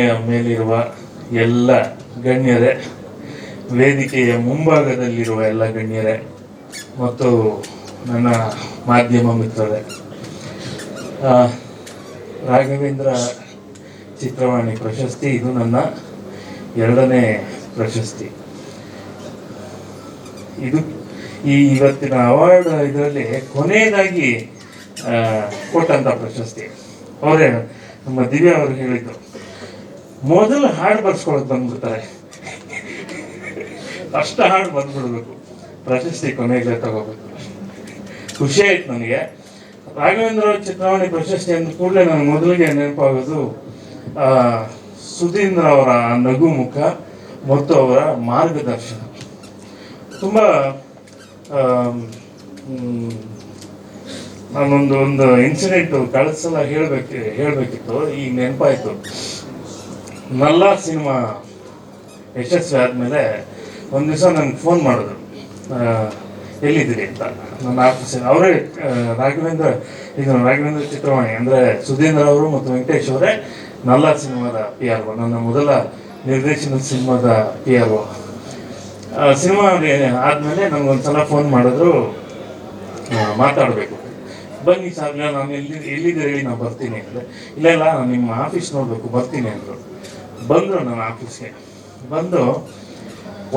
ಮೇಲಿರುವ ಎಲ್ಲ ಗಣ್ಯರೇ, ವೇದಿಕೆಯ ಮುಂಭಾಗದಲ್ಲಿರುವ ಎಲ್ಲ ಗಣ್ಯರೇ ಮತ್ತು ನನ್ನ ಮಾಧ್ಯಮ ಮಿತ್ರರೇ ರಾಘವೇಂದ್ರ ಚಿತ್ರವಾಣಿ ಪ್ರಶಸ್ತಿ ಇದು ನನ್ನ ಎರಡನೇ ಪ್ರಶಸ್ತಿ. ಇದು ಈ ಇವತ್ತಿನ ಅವಾರ್ಡ್ ಇದರಲ್ಲಿ ಕೊನೆಯದಾಗಿ ಕೊಟ್ಟಂತ ಪ್ರಶಸ್ತಿ. ಅವರೇ, ನಮ್ಮ ದಿವ್ಯ ಅವರು ಹೇಳಿದ್ರು ಮೊದಲು ಹಾಡು ಬರ್ಸ್ಕೊಳಕ್ ಬಂದ್ಬಿಡ್ತಾರೆ ಅಷ್ಟ ಹಾಡು ಬಂದ್ಬಿಡ್ಬೇಕು ಪ್ರಶಸ್ತಿ ಕೊನೆಗೆ ತಗೋಬೇಕು. ಖುಷಿ ಆಯ್ತು ನನಗೆ. ರಾಘವೇಂದ್ರ ಚಿತ್ರಾವಣಿ ಪ್ರಶಸ್ತಿ ಅಂದ ಕೂಡಲೇ ನನಗೆ ಮೊದಲಿಗೆ ನೆನಪಾಗೋದು ಸುಧೀಂದ್ರ ಅವರ ನಗು ಮುಖ, ಮತ್ತು ಅವರ ಮಾರ್ಗದರ್ಶನ. ತುಂಬ ನಾನೊಂದು, ಒಂದು ಇನ್ಸಿಡೆಂಟು ಕಳಿಸಲ ಹೇಳ್ಬೇಕು, ಹೇಳಬೇಕಿತ್ತು. ಈಗ ನೆನಪಾಯ್ತು. ನಲ್ಲ ಸಿನಿಮಾ ಯಶಸ್ವಿ ಆದಮೇಲೆ ಒಂದು ದಿವಸ ನಂಗೆ ಫೋನ್ ಮಾಡಿದ್ರು. ಎಲ್ಲಿದ್ದೀರಿ ಅಂತ. ನನ್ನ ಆಫೀಸ್ ಅವರೇ ರಾಘವೇಂದ್ರ, ಇದು ರಾಘವೇಂದ್ರ ಚಿತ್ರವಾಣಿ ಅಂದರೆ ಸುಧೀಂದ್ರ ಅವರು ಮತ್ತು ವೆಂಕಟೇಶ್ ಅವರೇ ನಲ್ಲಾರ್ ಸಿನಿಮಾದ ಪಿ ಆರ್ ಒ, ನನ್ನ ಮೊದಲ ನಿರ್ದೇಶನದ ಸಿನಿಮಾದ ಪಿ ಆರ್ ಒ. ಸಿನಿಮಾ ಆದಮೇಲೆ ನನಗೊಂದ್ಸಲ ಫೋನ್ ಮಾಡಿದ್ರು. ಮಾತಾಡಬೇಕು. ಬನ್ನಿ ಸರ್ ನಾನು ಎಲ್ಲಿ, ಎಲ್ಲಿದ್ದೀರಿ ಹೇಳಿ ನಾನು ಬರ್ತೀನಿ ಅಂದರೆ ಇಲ್ಲ ಇಲ್ಲ ನಾನು ನಿಮ್ಮ ಆಫೀಸ್ ನೋಡಬೇಕು, ಬರ್ತೀನಿ ಅಂದರು. ಬಂದರು ನನ್ನ ಆಫೀಸ್ಗೆ. ಬಂದು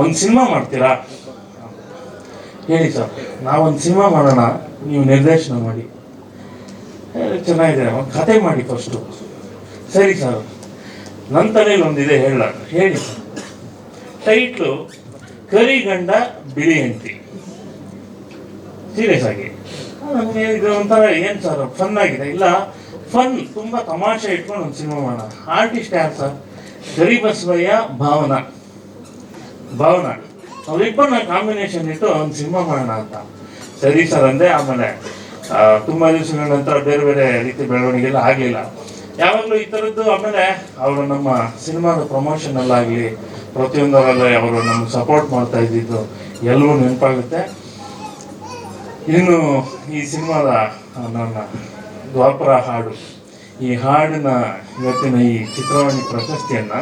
ಒಂದು ಸಿನಿಮಾ ಮಾಡ್ತೀರಾ? ಹೇಳಿ ಸರ್ ನಾವೊಂದು ಸಿನಿಮಾ ಮಾಡೋಣ, ನೀವು ನಿರ್ದೇಶನ ಮಾಡಿ. ಚೆನ್ನಾಗಿದೆ, ಒಂದು ಕತೆ ಮಾಡಿ ಫಸ್ಟು ಸರಿ ಸರ್ ನನ್ನ ತಲೆಯಲ್ಲಿ ಒಂದಿದೆ, ಹೇಳ, ಹೇಳಿ ಸರ್. ಕರಿ ಕರಿಗಂಡ ಬಿಳಿ ಹೆಂಡತಿ ಸೀರಿಯಸ್ ಆಗಿ. ನಮಗೆ ಒಂಥರ ಏನು ಸರ್ ಫನ್ ಆಗಿದೆ. ಇಲ್ಲ ಫನ್ ತುಂಬ ತಮಾಷೆ ಇಟ್ಕೊಂಡು ಒಂದು ಸಿನಿಮಾ ಮಾಡೋಣ. ಆರ್ಟಿಸ್ಟ್ ಯಾರು ಸರ್? ಗರಿ ಭಾವನಾ. ಭಾವನ. ಅವರಿಬ್ಬರನ್ನ ಕಾಂಬಿನೇಷನ್ ಇಟ್ಟು ಒಂದು ಸಿನಿಮಾ ಮಾಡೋಣ ಅಂತ. ಸರಿ ಸರ್ ಅಂದೆ, ಆಮೇಲೆ ತುಂಬಾ ದಿವಸಗಳ ನಂತರ ಬೇರೆ ಬೇರೆ ರೀತಿ ಬೆಳವಣಿಗೆ ಎಲ್ಲ ಆಗಲಿಲ್ಲ. ಯಾವಾಗಲೂ ಈ ಥರದ್ದು ಆಮೇಲೆ ಅವರು ನಮ್ಮ ಸಿನಿಮಾದ ಪ್ರಮೋಷನಲ್ಲಾಗಲಿ ಪ್ರತಿಯೊಂದರಲ್ಲೇ ಅವರು ನಮ್ಗೆ ಸಪೋರ್ಟ್ ಮಾಡ್ತಾ ಇದ್ದಿದ್ದು ಎಲ್ಲವೂ ನೆನಪಾಗುತ್ತೆ. ಇನ್ನು ಈ ಸಿನಿಮಾದ ನನ್ನ ದ್ವಾಪರ ಹಾಡು. ಈ ಹಾಡಿನ ಇವತ್ತಿನ ಈ ಚಿತ್ರವಾಣಿ ಪ್ರಶಸ್ತಿಯನ್ನ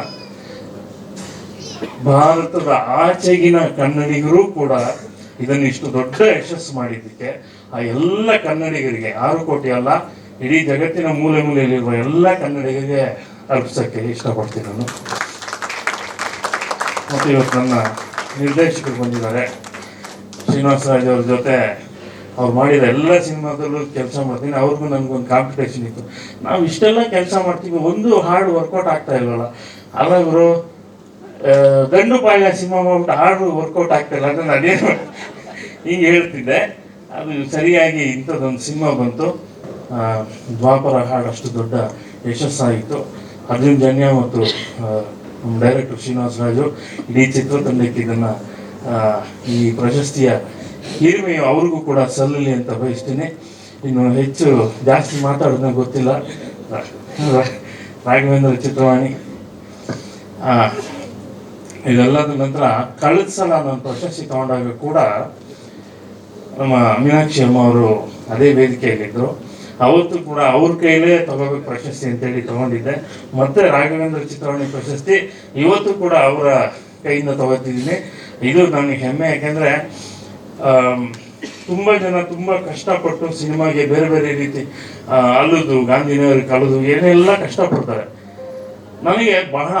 ಭಾರತದ ಆಚೆಗಿನ ಕನ್ನಡಿಗರು ಕೂಡ ಇದನ್ನು ಇಷ್ಟು ದೊಡ್ಡ ಯಶಸ್ಸು ಮಾಡಿದ್ದಕ್ಕೆ ಆ ಎಲ್ಲ ಕನ್ನಡಿಗರಿಗೆ, ಆರು ಕೋಟಿ ಅಲ್ಲ, ಇಡೀ ಜಗತ್ತಿನ ಮೂಲೆ ಮೂಲೆಯಲ್ಲಿರುವ ಎಲ್ಲ ಕನ್ನಡಿಗರಿಗೆ ಅರ್ಪಿಸಕ್ಕೆ ಇಷ್ಟಪಡ್ತೀನಿ ನಾನು. ಮತ್ತು ಇವತ್ತು ನನ್ನ ನಿರ್ದೇಶಕರು ಬಂದಿದ್ದಾರೆ. ಶ್ರೀನಿವಾಸ ರಾಜ್ ಅವ್ರ ಜೊತೆ ಅವ್ರು ಮಾಡಿದ ಎಲ್ಲ ಸಿನಿಮಾದಲ್ಲೂ ಕೆಲಸ ಮಾಡ್ತೀನಿ, ಅವ್ರಿಗೂ ನನಗೊಂದು ಕಾಂಪಿಟೇಷನ್ ಇತ್ತು. ನಾವು ಇಷ್ಟೆಲ್ಲ ಕೆಲಸ ಮಾಡ್ತೀವಿ, ಒಂದು ಹಾಡು ವರ್ಕೌಟ್ ಆಗ್ತಾ ಇಲ್ವಲ್ಲ? ಅಲ್ಲ ಇವರು ಗಂಡು ಪಾಯ ಸಿನಿಮಾ ಮಾಡ್ಬಿಟ್ಟು ಹಾಡು ವರ್ಕೌಟ್ ಆಗ್ತಾ ಇಲ್ಲ ಅಂದ್ರೆ ನಾನೇನು ಹಿಂಗೆ ಹೇಳ್ತಿದ್ದೆ. ಅದು ಸರಿಯಾಗಿ ಇಂಥದ್ದೊಂದು ಸಿನಿಮಾ ಬಂತು. ದ್ವಾಪರ ಹಾಡು ಅಷ್ಟು ದೊಡ್ಡ ಯಶಸ್ಸಾಯಿತು ಅರ್ಜುನ್ ಜನ್ಯ ಮತ್ತು ನಮ್ಮ ಡೈರೆಕ್ಟರ್ ಶ್ರೀನಿವಾಸ ರಾಜು ಇಡೀ ಚಿತ್ರತಂಡಕ್ಕೆ ಇದನ್ನು ಈ ಪ್ರಶಸ್ತಿಯ ಹಿರಿಮೆಯು ಅವ್ರಿಗೂ ಕೂಡ ಸಲ್ಲಲಿ ಅಂತ ಬಯಸ್ತೀನಿ. ಇನ್ನು ಹೆಚ್ಚು ಜಾಸ್ತಿ ಮಾತಾಡೋದನ್ನ ಗೊತ್ತಿಲ್ಲ. ರಾಘವೇಂದ್ರ ಚಿತ್ರವಾಣಿ. ಇದೆಲ್ಲದ ನಂತರ ಕಳೆದ ಸಲ ನಾನು ಪ್ರಶಸ್ತಿ ತಗೊಂಡಾಗ ಕೂಡ ನಮ್ಮ ಮೀನಾಕ್ಷಿ ಅಮ್ಮ ಅವರು ಅದೇ ವೇದಿಕೆಯಲ್ಲಿದ್ದರು ಅವತ್ತು ಕೂಡ ಅವ್ರ ಕೈಲೇ ತಗೋಬೇಕು ಪ್ರಶಸ್ತಿ ಅಂತೇಳಿ ತಗೊಂಡಿದ್ದೆ. ಮತ್ತೆ ರಾಘವೇಂದ್ರ ಚಿತ್ರವಾಣಿ ಪ್ರಶಸ್ತಿ ಇವತ್ತು ಕೂಡ ಅವರ ಕೈಯಿಂದ ತಗೋತಿದ್ದೀನಿ. ಇದು ನನಗೆ ಹೆಮ್ಮೆ, ಯಾಕೆಂದರೆ ತುಂಬ ಜನ ತುಂಬ ಕಷ್ಟಪಟ್ಟು ಸಿನಿಮಾಗೆ ಬೇರೆ ಬೇರೆ ರೀತಿ ಅಲ್ಲದು ಗಾಂಧಿನಗರ ಕಲದು ಏನೆಲ್ಲ ಕಷ್ಟಪಡ್ತಾರೆ. ನನಗೆ ಬಹಳ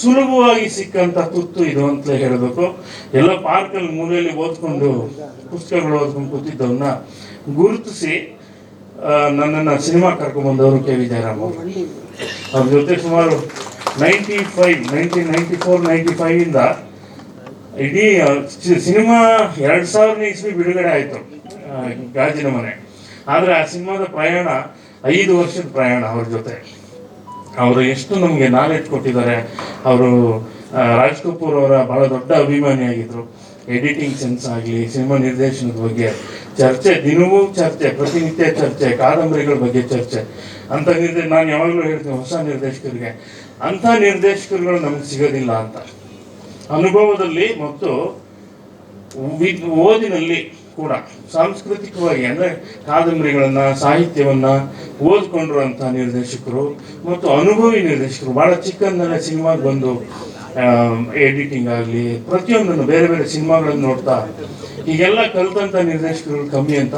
ಸುಲಭವಾಗಿ ಸಿಕ್ಕಂತ ತುತ್ತು ಇದು ಅಂತ ಹೇಳಬೇಕು. ಎಲ್ಲ ಪಾರ್ಕಲ್ಲಿ ಮೂಲೆಯಲ್ಲಿ ಓದ್ಕೊಂಡು, ಪುಸ್ತಕಗಳು ಓದ್ಕೊಂಡು ಕೂತಿದ್ದವನ್ನ ಗುರುತಿಸಿ ನನ್ನನ್ನು ಸಿನಿಮಾ ಕರ್ಕೊಂಡ್ಬಂದವರು ಕೆ. ವಿ ಜಯರಾಮ್ ಅವರು. ಅವ್ರ ಜೊತೆ ಸುಮಾರು ninety five nineteen ninety four, ninety ಫೈವಿಂದ ಇಡೀ ಸಿನಿಮಾ ಎರಡು ಸಾವಿರನೇ ಇಸ್ವಿ ಬಿಡುಗಡೆ ಆಯಿತು ಗಾಜಿನ ಮನೆ. ಆದರೆ ಆ ಸಿನಿಮಾದ ಪ್ರಯಾಣ ಐದು ವರ್ಷದ ಪ್ರಯಾಣ ಅವ್ರ ಜೊತೆ. ಅವರು ಎಷ್ಟು ನಮಗೆ ನಾಲೆಜ್ ಕೊಟ್ಟಿದ್ದಾರೆ, ಅವರು ರಾಜ್ ಕಪೂರ್ ಅವರ ಬಹಳ ದೊಡ್ಡ ಅಭಿಮಾನಿಯಾಗಿದ್ದರು ಎಡಿಟಿಂಗ್ ಸೆನ್ಸ್ ಆಗಲಿ, ಸಿನಿಮಾ ನಿರ್ದೇಶನದ ಬಗ್ಗೆ, ಚರ್ಚೆ, ದಿನವೂ ಚರ್ಚೆ, ಪ್ರತಿನಿತ್ಯ ಚರ್ಚೆ, ಕಾದಂಬರಿಗಳ ಬಗ್ಗೆ ಚರ್ಚೆ. ಅಂತ ನಿರ್ದೇಶ ನಾನು ಯಾವಾಗಲೂ ಹೇಳ್ತೀನಿ, ಹೊಸ ನಿರ್ದೇಶಕರಿಗೆ, ಅಂಥ ನಿರ್ದೇಶಕರುಗಳು ನಮ್ಗೆ ಸಿಗೋದಿಲ್ಲ ಅಂತ. ಅನುಭವದಲ್ಲಿ ಮತ್ತು ಓದಿನಲ್ಲಿ ಕೂಡ ಸಾಂಸ್ಕೃತಿಕವಾಗಿ ಅಂದರೆ ಕಾದಂಬರಿಗಳನ್ನು, ಸಾಹಿತ್ಯವನ್ನು ಓದ್ಕೊಂಡಿರುವಂಥ ನಿರ್ದೇಶಕರು ಮತ್ತು ಅನುಭವಿ ನಿರ್ದೇಶಕರು ಭಾಳ ಚಿಕ್ಕಂದನೇ ಸಿನಿಮಾಗೆ ಬಂದು ಎಡಿಟಿಂಗ್ ಆಗಲಿ, ಪ್ರತಿಯೊಂದನ್ನು ಬೇರೆ ಬೇರೆ ಸಿನಿಮಾಗಳನ್ನು ನೋಡ್ತಾ ಈಗೆಲ್ಲ ಕಲಿತಂಥ ನಿರ್ದೇಶಕರು ಕಮ್ಮಿ ಅಂತ.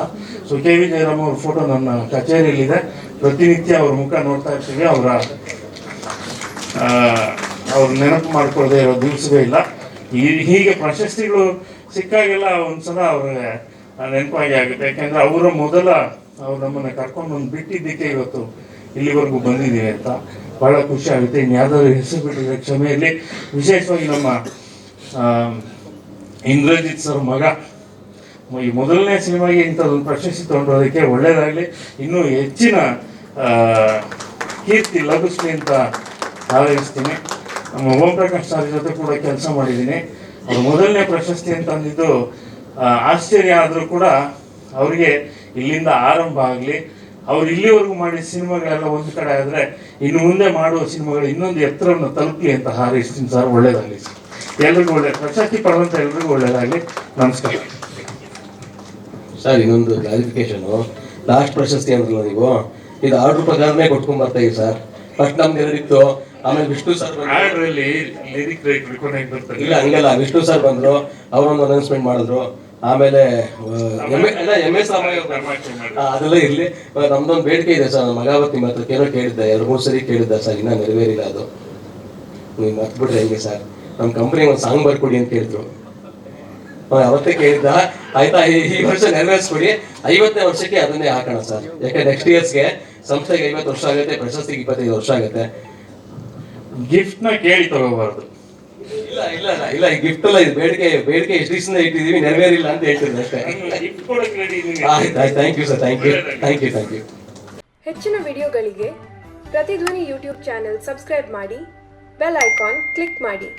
So K. ವಿ. ಜಯರಾಮ್ ಅವ್ರ ಫೋಟೋ ನನ್ನ ಕಚೇರಿಯಲ್ಲಿದೆ. ಪ್ರತಿನಿತ್ಯ ಅವ್ರ ಮುಖ ನೋಡ್ತಾ ಇರ್ತೀವಿ, ಅವರ ಅವ್ರ ನೆನಪು ಮಾಡ್ಕೊಳ್ಳದೆ ಇರೋ ದಿವಸವೇ ಇಲ್ಲ. ಈ- ಹೀಗೆ ಪ್ರಶಸ್ತಿಗಳು ಸಿಕ್ಕಾಗೆಲ್ಲ ಒಂದ್ಸಲ ಅವ್ರಿಗೆ ನೆನಪಾಗಿ ಆಗುತ್ತೆ. ಯಾಕೆಂದ್ರೆ ಅವರ ಮೊದಲ ಅವ್ರು ನಮ್ಮನ್ನು ಕರ್ಕೊಂಡು ಒಂದು ಬಿಟ್ಟಿದ್ದಕ್ಕೆ ಇವತ್ತು ಇಲ್ಲಿವರೆಗೂ ಬಂದಿದ್ದೀವಿ ಅಂತ ಬಹಳ ಖುಷಿ ಆಗುತ್ತೆ. ಇನ್ನು ಹೆಸರು ಬಿಟ್ಟಿದ್ರೆ ಕ್ಷಮೆಯಲ್ಲಿ ವಿಶೇಷವಾಗಿ ನಮ್ಮ ಇಂದ್ರಜಿತ್ ಸರ್ ಮಗ. ಈ ಮೊದಲನೇ ಸಿನಿಮಾಗೆ ಇಂಥದ್ದೊಂದು ಪ್ರಶಸ್ತಿ ತೊಗೊಂಡೋದಕ್ಕೆ ಒಳ್ಳೇದಾಗಲಿ. ಇನ್ನೂ ಹೆಚ್ಚಿನ ಕೀರ್ತಿ ಲಭಿಸ್ಲಿ ಅಂತ ಹಾರೈಸ್ತೀನಿ ನಮ್ಮ ಓಂ ಪ್ರಕಾಶ್ ಸರ್ ಜೊತೆ ಕೂಡ ಕೆಲಸ ಮಾಡಿದ್ದೀನಿ. ಅವ್ರ ಮೊದಲನೇ ಪ್ರಶಸ್ತಿ ಅಂತ ಅಂದಿದ್ದು ಆ, ಆಶ್ಚರ್ಯ ಆದರೂ ಕೂಡ ಅವರಿಗೆ ಇಲ್ಲಿಂದ ಆರಂಭ ಆಗಲಿ. ಅವ್ರು ಇಲ್ಲಿವರೆಗೂ ಮಾಡಿದ ಸಿನಿಮಾಗಳೆಲ್ಲ ಒಂದು ಕಡೆ ಆದರೆ ಇನ್ನು ಮುಂದೆ ಮಾಡುವ ಸಿನಿಮಾಗಳು ಇನ್ನೊಂದು ಎತ್ತರವನ್ನು ತಲುಪಲಿ ಅಂತ ಹಾರೈಸ್ತೀನಿ ಸರ್. ಒಳ್ಳೇದಾಗಲಿ ಸರ್. ಎಲ್ರಿಗೂ ಒಳ್ಳೆ ಪ್ರಶಸ್ತಿ ಪಡೆದಂಥ ಎಲ್ರಿಗೂ ಒಳ್ಳೇದಾಗಲಿ. ನಮಸ್ಕಾರ. ಸರ್ ಇನ್ನೊಂದು ಕ್ಲಾರಿಫಿಕೇಶನು ಲಾಸ್ಟ್ ಪ್ರಶಸ್ತಿ ಅಂದ್ರಲ್ಲ ನೀವು? ಇದು ಆರ್ಡ್ರ್ ಪ್ರಕಾರನೇ ಕೊಟ್ಕೊಂಡ್ ಬರ್ತಾ ಸರ್. ಫಸ್ಟ್ ನಮ್ಗೆ ಎರಡಿತ್ತು ಆಮೇಲೆ ವಿಷ್ಣು ಸರ್ ಲಿರಿಕ್ ಬರ್ತಾರೆ ಇಲ್ಲ ಹಂಗಲ್ಲ. ವಿಷ್ಣು ಸರ್ ಬಂದ್ರು ಅವರೊಂದು ಅನೌನ್ಸ್ಮೆಂಟ್ ಮಾಡಿದ್ರು. ಆಮೇಲೆ ಎಂ ಎಸ್ ಅದೆಲ್ಲ ಇರ್ಲಿ. ನಮ್ದೊಂದು ಬೇಡಿಕೆ ಇದೆ ಸರ್. ಮಗಾವತಿ ಮತ್ತೆ ಅವತ್ತು ನಿಮ್ಮ ಹತ್ರ ಏನೋ ಕೇಳಿದ್ದೆ. ಎರಡು ಮೂರು ಸರಿ ಕೇಳಿದ್ದೆ ಸರ್. ಇನ್ನೂ ನೆರವೇರಿಲ್ಲ ಅದು. ನೀವು ಮರ್ತ್ಬಿಟ್ರೆ ಹೆಂಗೆ ಸರ್. ನಮ್ಮ ಕಂಪ್ನಿ ಒಂದು ಸಾಂಗ್ ಬರ್ಕೊಡಿ ಅಂತ ಕೇಳಿದ್ರು ಅವ್ನು ಅವತ್ತೇ ಕೇಳಿದ್ದ. ಆಯ್ತಾ ಈ- ಈ ವರ್ಷ ನೆರವೇರಿಸ್ಕೊಡಿ. ಐವತ್ತನೇ ವರ್ಷಕ್ಕೆ ಅದನ್ನೇ ಹಾಕೋಣ ಸರ್. ಯಾಕೆ ನೆಕ್ಸ್ಟ್ ಇಯರ್ಸ್ಗೆ ಸಂಸ್ಥೆಗೆ ಐವತ್ತು ವರ್ಷ ಆಗುತ್ತೆ ಪ್ರಶಸ್ತಿಗೆ ಇಪ್ಪತ್ತೈದು ವರ್ಷ ಆಗುತ್ತೆ. ಗಿಫ್ಟ್ನ ಕೇಳಿ ತಗೋಬಾರ್ದು. ಇಲ್ಲ ಇಲ್ಲ ಇಲ್ಲ, ಗಿಫ್ಟ್ ಎಲ್ಲ ಇದು ಬೇಡಿಕೆ ಬೇಡಿಕೆ ಎಷ್ಟು ದಿವಸದಿಂದ ಇಟ್ಟಿದ್ದೀವಿ ನೆರವೇರಿಲ್ಲ ಅಂತ ಹೇಳ್ತಿದ್ದೆ ಅಷ್ಟೇ. ಗಿಫ್ಟ್ ಕೊಡಕ್ಕೆ ರೆಡಿ ಇದೀನಿ. ಆಯ್ತು ಆಯ್ತು thank you sir thank you thank you thank you ಹೆಚ್ಚಿನ ವಿಡಿಯೋಗಳಿಗೆ ಪ್ರತಿಧ್ವನಿ ಯೂಟ್ಯೂಬ್ ಚಾನೆಲ್ ಸಬ್ಸ್ಕ್ರೈಬ್ ಮಾಡಿ ಬೆಲ್ ಐಕಾನ್ ಕ್ಲಿಕ್ ಮಾಡಿ.